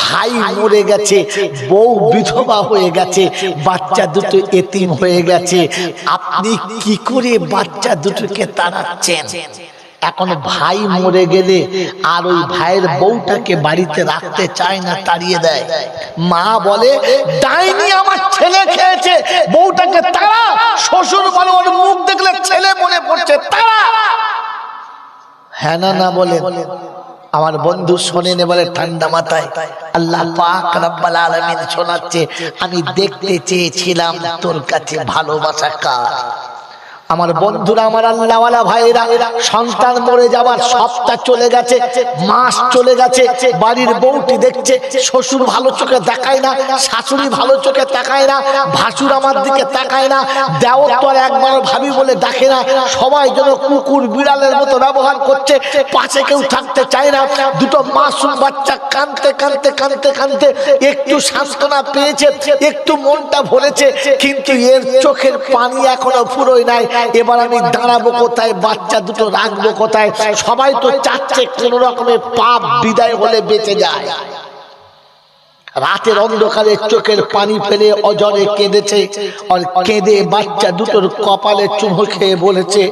ভাই মরে গেছে, বউ বিধবা হয়ে গেছে, বাচ্চা দুটো এতিম হয়ে গেছে। আপনি কি করে বাচ্চা দুটোকে তাড়াচ্ছেন? এখন ভাই মরে গেলে আর ওই ভাইয়ের বউটাকে বাড়িতে রাখতে চায় না, তাড়িয়ে দেয়। মা বলে, ডাইনি আমার ছেলে খেয়েছে, বউটাকে তারা শ্বশুর বলে ওর মুখ দেখলে ছেলে মনে পড়ছে তারা হ্যাঁ না না বলে আমার বন্ধু শোনেন বলে ঠান্ডা মাথায়। আল্লাহ পাক রব্বাল আলামিন শোনাচ্ছে, আমি দেখতে চেয়েছিলাম তোর কাছে ভালোবাসা কার? আমার বন্ধুরা, আমার আল্লাহওয়ালা ভাইরা সন্তান মরে যাবার সপ্তাহ চলে গেছে, মাস চলে গেছে, বাড়ির বউটি দেখছে, শ্বশুর ভালো চোখে তাকায় না, শাশুড়ি ভালো চোখে তাকায় না, ভাসুর আমার দিকে তাকায় না দেওর তো আর একবার ভাবি বলে ডাকে না, সবাই যেন কুকুর বিড়ালের মতো ব্যবহার করছে, পাশে কেউ থাকতে চায় না, দুটো মাসুম বাচ্চা কানতে কানতে কানতে কানতে একটু সান্ত্বনা পেয়েছে, একটু মনটা ভরেছে, কিন্তু এর চোখের পানি এখনও ফুরোয় নাই এবার আমি দাঁড়াবো কোথায়? বাচ্চা দুটো রাখব কোথায়? সবাই তো চাচ্ছে কোন রকমের পাপ বিদায় হলে বেঁচে যায়। রাতের অন্ধকারে চোখের পানি ফেলে অজরে কেঁদেছে আর কেঁদে বাচ্চা দুটোর কপালে চুমো খেয়ে বলেছে,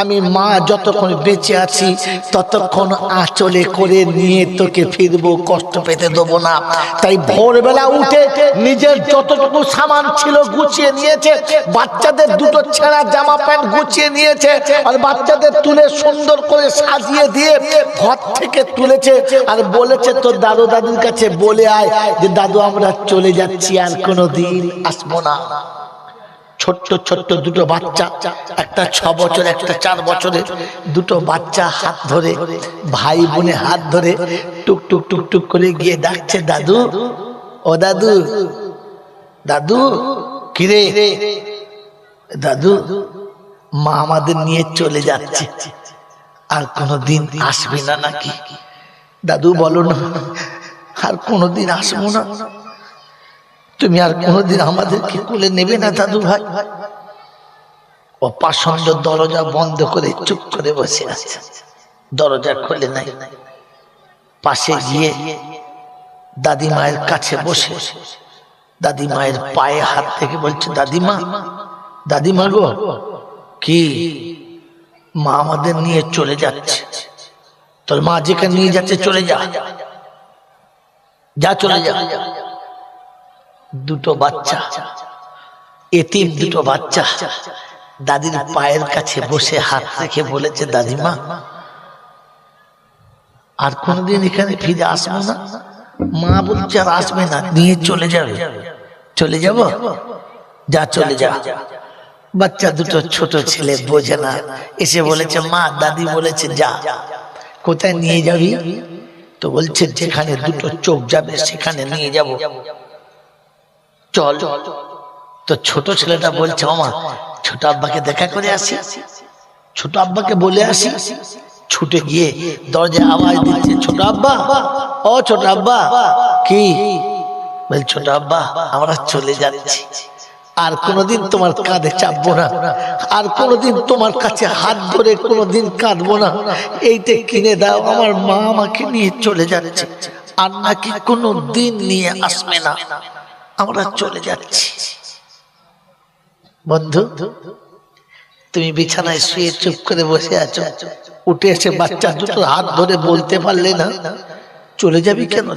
আমি মা, যতক্ষণ বেঁচে আছি, ততক্ষণ আঁচলে করে নিয়ে তোকে ফিরবো, কষ্ট পেতে দেবো না। তাই ভোরবেলা উঠে নিজের যতটুকু সামান ছিল গুছিয়ে নিয়েছে, বাচ্চাদের দুটো ছেঁড়া জামা প্যান্ট গুছিয়ে নিয়েছে আর বাচ্চাদের তুলে সুন্দর করে সাজিয়ে দিয়ে ঘর থেকে তুলেছে আর বলেছে, তোর দাদু দাদুর কাছে বলে আয় যে দাদু, আমরা চলে যাচ্ছি আর কোনো দিন আসব না। ছোট্ট ছোট্ট দুটো বাচ্চা, একটা ছ বছর, একটা চার বছরের দুটো বাচ্চা হাত ধরে, ভাই বোনে হাত ধরে টুক টুক টুক টুক করে গিয়ে ডাকছে, দাদু, ও দাদু দাদু, কিরে? দাদু, মা আমাদের নিয়ে চলে যাচ্ছে, আর কোনোদিন আসবে না নাকি? দাদু, বলো না আর কোনোদিন আসব না। তুমি আর কোনোদিন আমাদেরকে কোলে নেবে না, দাদু ভাই। ও অপাসন্দ দরজা বন্ধ করে চুপ করে বসে আছে। দরজা খুলে নাই। পাশে গিয়ে দাদি মায়ের কাছে বসে। দাদি মায়ের পায়ে হাত থেকে বলছে দাদিমা দাদিমা গো, কি? মা আমাদের নিয়ে চলে যাচ্ছে। তোর মা যেখানে নিয়ে যাচ্ছে, চলে যা। যা চলে যা। দুটো বাচ্চা। এতিম দুটো বাচ্চা। দাদির পায়ের কাছে বসে হাত রেখে বলেছে, দাদিমা, আর কোনদিন এখানে ফিরে আসব না। মা বলছে, আর আসবে না, নিয়ে চলে যাবে। চলে যাব? যা চলে যা। বাচ্চা দুটো ছোট ছেলে বোঝে না। এসে বলেছে, মা, দাদি বলেছে, যা। কোথায় নিয়ে যাবি? তো বলছেন যেখানে দুটো চোখ যাবে, সেখানে নিয়ে যাব। চল। তো ছোট ছেলেটা বলছে, মামা, ছোট আব্বাকে দেখা করে আসি। ছোট আব্বাকে বলে আসি। ছুটে গিয়ে দরজা আওয়াজ দিচ্ছে, ছোট আব্বা, ও ছোট আব্বা, কি? বল, ছোট আব্বা, আমরা চলে যাচ্ছি। আর কোনোদিন তোমার কাঁধে চাপবো না। আর কোনোদিন তোমার কাছে হাত ধরে কোনোদিন কাঁদবো না। এইটা কিনে দাও, আমার মা আমাকে নিয়ে চলে যাচ্ছে। আর নাকি কোনো দিন নিয়ে আসবে না। আমরা চলে যাচ্ছি। বন্ধু, তুমি বিছানায় শুয়ে চুপ করে বসে আছো। উঠে এসে বাচ্চা দুটো হাত ধরে বলতে পারলে না, চলে যাবি কেন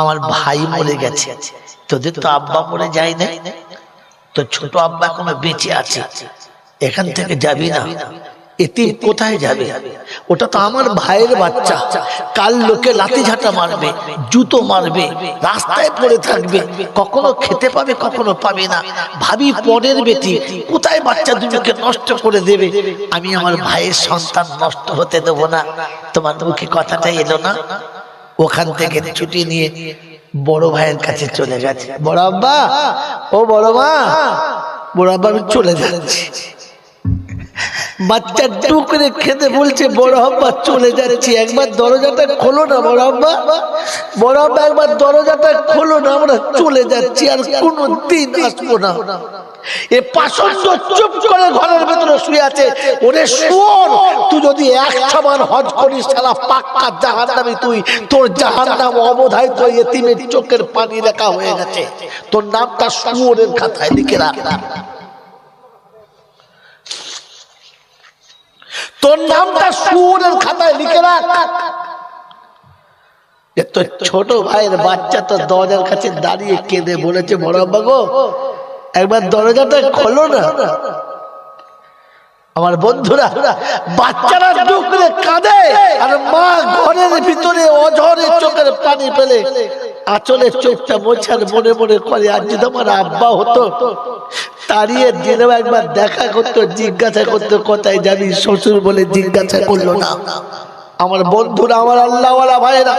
আমার ভাই মরে গেছে। তোদের তো আব্বা মরে যায় না তো ছোট আব্বা এখনও বেঁচে আছে। এখান থেকে যাবি না। এতে কোথায় যাবে? ওটা তো আমার ভাইয়ের বাচ্চা। কাল লোকে লাঠি ঝাঁটা মারবে, জুতো মারবে, রাস্তায় পড়ে থাকবে। কখনো খেতে পাবে, কখনো পাবে না। ভাবি পরের বেটি। কোথায় বাচ্চা দুটোকে নষ্ট করে দেবে? আমি আমার ভাইয়ের সন্তান নষ্ট হতে দেবো না। তোমার মুখে কথাটা এলো না? ওখান থেকে ছুটি নিয়ে বড় ভাইয়ের কাছে চলে গেছে। বড় আব্বা, ও বড় মা, বড় আব্বা, আমি চলে যাচ্ছি। বাচ্চা টুকরে খেতে বলছে, বড় আব্বা, চলে যাচ্ছি। একবার দরজাটা খোলো না, বড় আব্বা। বড় আব্বা, একবার দরজাটা খোলো না, আমরা চলে যাচ্ছি আর কোনো দিন আসব না। তোর চোখের পানি হয়ে গেছে। তোর নামটা খাতায় লিখে রাখ। তোর নামটা খাতায় লিখে ছোট ভাইয়ের বাচ্চা তো দরজার কাছে দাঁড়িয়ে কেঁদে বলেছে, বড় আব্বা গো একবার দরজাটা খোলো না। আমার বন্ধুরা, বাচ্চারা ডুকরে কাঁদে আর মা ঘরের ভিতরে অঝরে চোখের পানি পেলে আচলের চোখটা মোছার মনে মনে করে আর যদি আমার আব্বা হতো। তাড়িয়ে দিলেও একবার দেখা করতো, জিজ্ঞাসা করতো, কোথায় যাবি শ্বশুর বলে, জিজ্ঞাসা করল না। আমার বন্ধুরা, আমার আল্লাহওয়ালা ভাইরা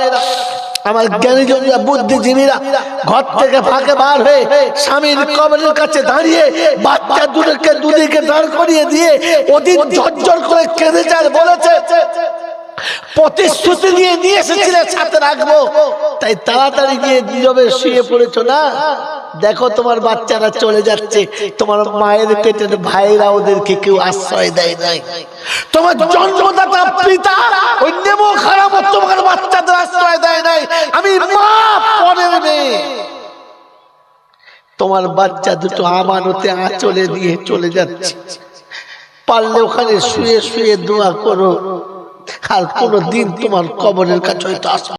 আমার বুদ্ধিজীবীরা ঘর থেকে ফাঁকে বার হয়ে স্বামীর কাছে দাঁড়িয়ে বাচ্চা দাঁড় করিয়ে দিয়ে করে বলেছে, প্রতিশ্রুতি দিয়ে নিয়ে এসেছিলে সাথে রাখব। তাই তাড়াতাড়ি গিয়ে নীরবে শুয়ে পড়েছো না? দেখো তোমার বাচ্চারা চলে যাচ্ছে। তোমার মায়ের পেটের ভাইরা ওদেরকে কেউ আশ্রয় দেয় নাই। তোমার জন্মদাতা পিতা ওই নেমো খারাপ তোমার বাচ্চাদের আশ্রয় দেয় নাই। আমি মা পরের মেয়ে তোমার বাচ্চা দুটো আমানতে আঁচলে দিয়ে চলে যাচ্ছে। পারলে ওখানে শুয়ে শুয়ে দোয়া করো। আর কোনো দিন তোমার কবরের কাছে হয়তো আসবে